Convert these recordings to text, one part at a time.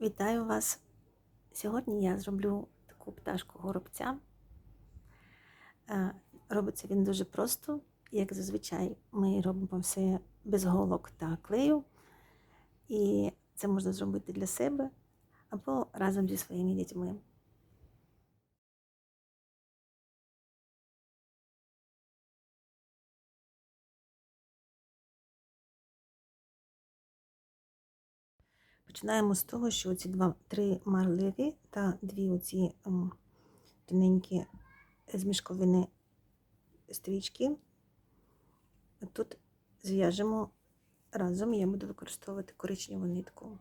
Вітаю вас! Сьогодні я зроблю таку пташку горобця. Е, Робиться він дуже просто, як зазвичай ми робимо все без голок та клею. І це можна зробити для себе або разом зі своїми дітьми. Починаємо з того, що ці два, три марлеві та дві оці ем, тоненькі з мішковини стрічки. Тут зв'яжемо разом, я буду використовувати коричневу нитку.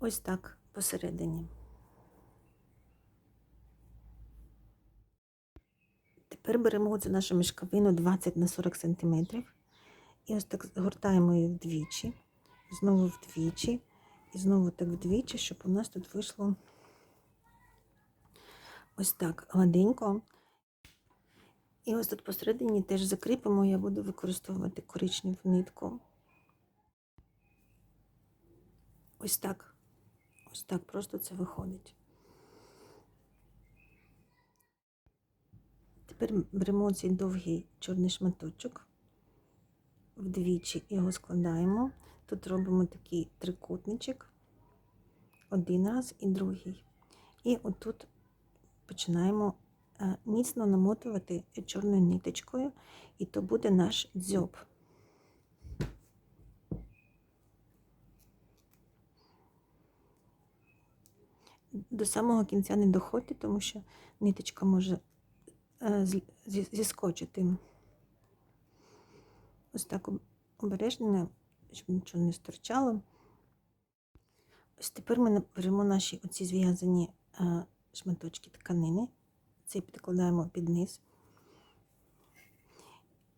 Ось так посередині. Тепер беремо цю нашу мішковину 20 на 40 см і ось так згортаємо її вдвічі знову вдвічі, і знову так вдвічі, щоб у нас тут вийшло ось так гладенько. І ось тут посередині теж закріпимо, я буду використовувати коричневу нитку. Ось так. Ось так просто це виходить. Тепер беремо цей довгий чорний шматочок, вдвічі його складаємо. Тут робимо такий трикутничок, один раз і другий. І отут починаємо е, міцно намотувати чорною ниточкою, і то буде наш дзьоб. До самого кінця не доходьте, тому що ниточка може е, зіскочити. Ось так обережно щоб нічого не стирчало. Ось тепер ми беремо наші оці зв'язані е, шматочки тканини, це підкладаємо під низ.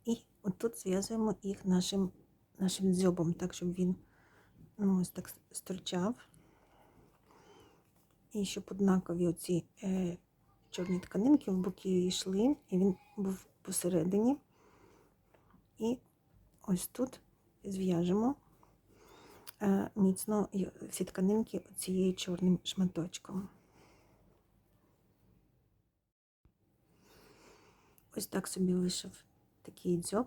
І отут зв'язуємо їх нашим нашим дзьобом, так, щоб він ну, ось так стирчав. І щоб однакові оці е, чорні тканинки в боки йшли, і він був посередині. І ось тут зв'яжемо е, міцно всі тканинки цією чорним шматочком. Ось так собі вийшов такий дзьоб.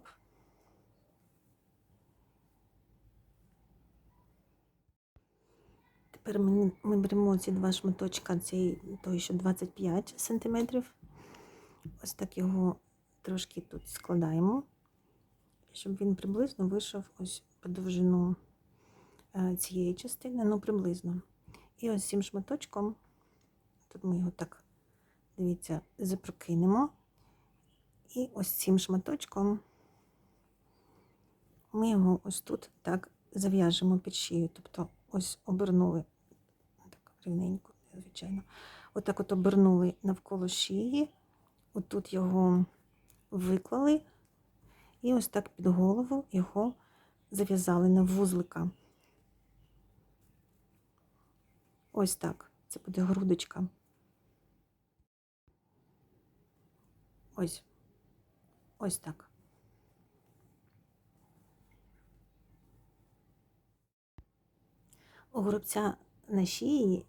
Тепер ми, ми беремо ці два шматочка, цей той, що 25 см. Ось так його трошки тут складаємо щоб він приблизно вийшов ось по довжину е, цієї частини, ну приблизно. І ось цим шматочком, тут ми його так, дивіться, запрокинемо. І ось цим шматочком ми його ось тут так зав'яжемо під шию. Тобто ось обернули, так рівненько, звичайно, отак от обернули навколо шиї, отут його виклали. І ось так під голову його зав'язали на вузлика. Ось так. Це буде грудочка. Ось. Ось так. У горобця на шиї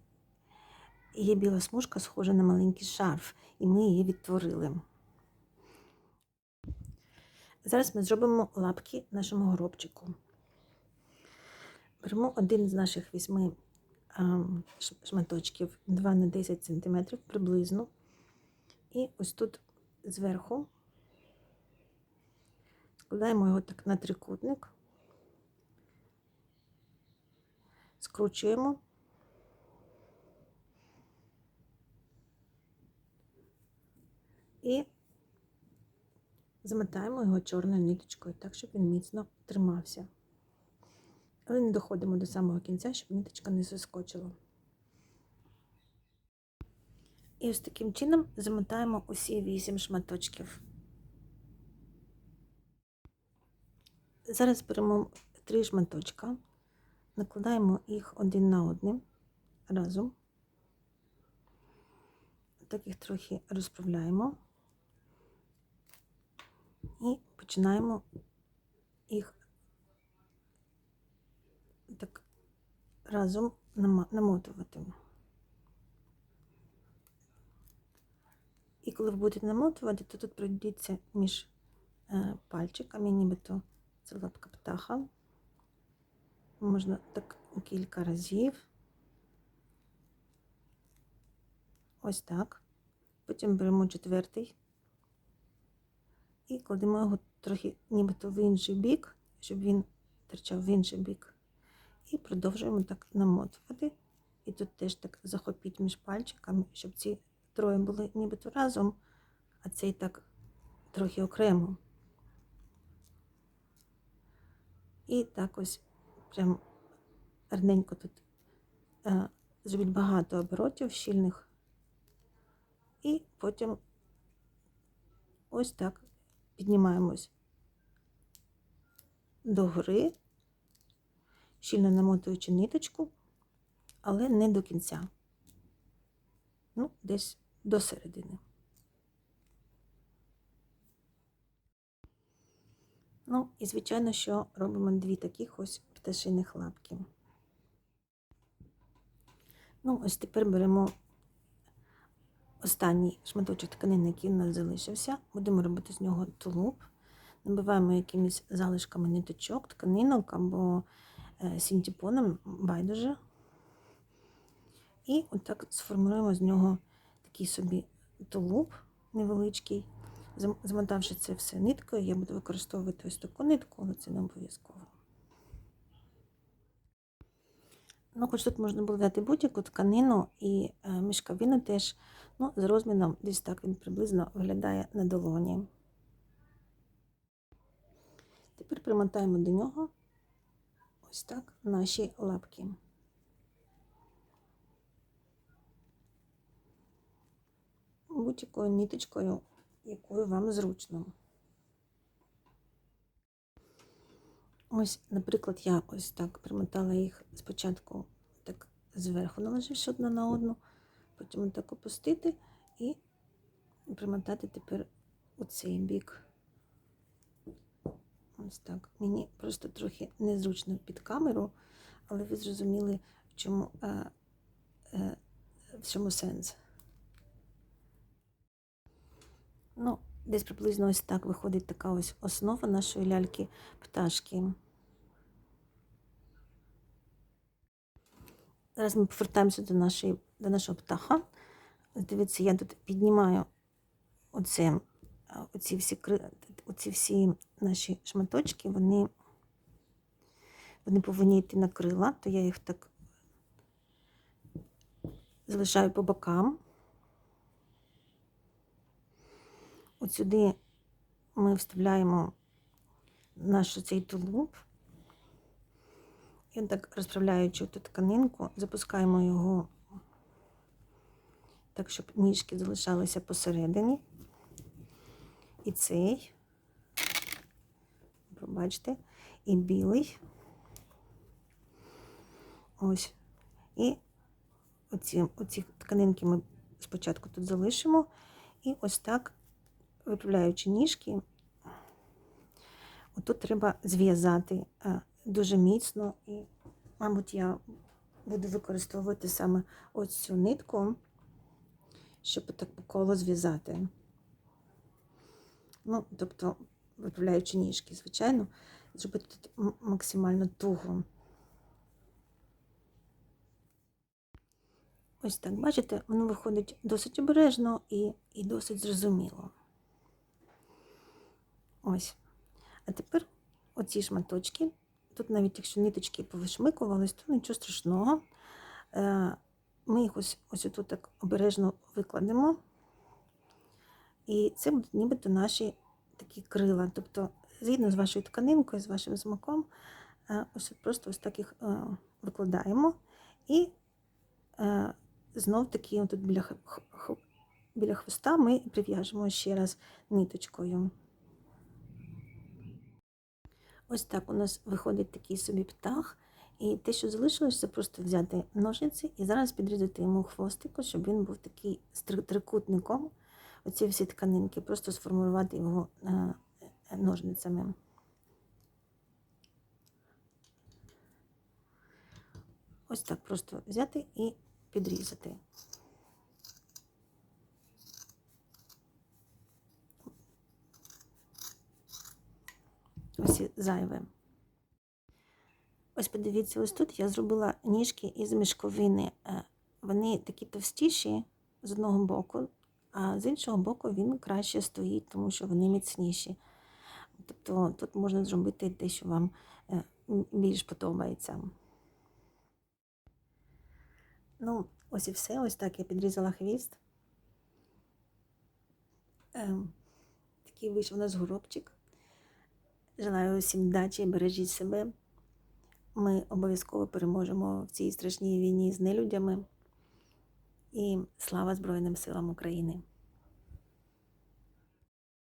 є біла смужка, схожа на маленький шарф, і ми її відтворили. Зараз ми зробимо лапки нашому горобчику. Беремо один з наших вісьми шматочків 2 на 10 см приблизно. І ось тут зверху складаємо його так на трикутник, скручуємо. І Замотаємо його чорною ниточкою, так, щоб він міцно тримався. Але не доходимо до самого кінця, щоб ниточка не заскочила. І ось таким чином замотаємо усі вісім шматочків. Зараз беремо три шматочка, накладаємо їх один на один разом. Так їх трохи розправляємо починаємо їх так разом намотувати. І коли ви будете намотувати, то тут пройдіться між е, пальчиками, нібито це лапка птаха. Можна так кілька разів. Ось так. Потім беремо четвертий і кладемо його трохи нібито в інший бік, щоб він торчав в інший бік. І продовжуємо так намотувати. І тут теж так захопіть між пальчиками, щоб ці троє були нібито разом, а цей так трохи окремо. І так ось прям гарненько тут е, зробіть багато оборотів щільних. І потім ось так піднімаємось догори, щільно намотуючи ниточку, але не до кінця. Ну, десь до середини. Ну, і звичайно, що робимо дві таких ось пташиних лапки. Ну, ось тепер беремо останній шматочок тканини, який у нас залишився. Будемо робити з нього тулуб. Набиваємо якимись залишками ниточок, тканинок або е, синтепоном, байдуже. І отак сформуємо з нього такий собі тулуб невеличкий. Зам- Замотавши це все ниткою, я буду використовувати ось таку нитку, але це не обов'язково. Ну, хоч тут можна було взяти будь-яку тканину і е, мішковину теж, ну, з розміром десь так він приблизно виглядає на долоні. Тепер примотаємо до нього ось так наші лапки. Будь-якою ниточкою, якою вам зручно. Ось, наприклад, я ось так примотала їх спочатку так зверху, наложивши одна на одну, потім так опустити і примотати тепер у цей бік. Ось так. Мені просто трохи незручно під камеру, але ви зрозуміли, в чому, е, е, в чому сенс. Ну, десь приблизно ось так виходить така ось основа нашої ляльки пташки. Зараз ми повертаємося до, нашої, до нашого птаха. Дивіться, я тут піднімаю оце, оці, всі, оці всі наші шматочки, вони, вони повинні йти на крила, то я їх так залишаю по бокам. От сюди ми вставляємо наш цей тулуб. І так розправляючи ту тканинку, запускаємо його так, щоб ніжки залишалися посередині. І цей, побачите, і білий. Ось. І оці, оці тканинки ми спочатку тут залишимо. І ось так виправляючи ніжки, отут треба зв'язати е, дуже міцно, і, мабуть, я буду використовувати саме ось цю нитку, щоб так по колу зв'язати. Ну, тобто, виправляючи ніжки, звичайно, зробити тут максимально туго. Ось так, бачите, воно виходить досить обережно і, і досить зрозуміло. Ось. А тепер оці шматочки. Тут навіть якщо ниточки повишмикувались, то нічого страшного. Е, Ми їх ось, ось отут так обережно викладемо. І це будуть нібито наші такі крила. Тобто, згідно з вашою тканинкою, з вашим смаком, е, ось просто ось так їх е, викладаємо. І знов таки тут біля, біля хвоста ми прив'яжемо ще раз ниточкою. Ось так у нас виходить такий собі птах. І те, що залишилось, це просто взяти ножниці і зараз підрізати йому хвостику, щоб він був такий трикутником. Оці всі тканинки, просто сформувати його е, е, ножницями. ось так просто взяти і підрізати. Ось зайве. Ось подивіться, ось тут я зробила ніжки із мішковини. Е, Вони такі товстіші з одного боку, а з іншого боку він краще стоїть, тому що вони міцніші. Тобто тут можна зробити те, що вам е, більш подобається. Ну, ось і все. Ось так я підрізала хвіст. Ем, такий вийшов у нас горобчик. Желаю усім вдачі, бережіть себе. Ми обов'язково переможемо в цій страшній війні з нелюдями. І слава Збройним силам України!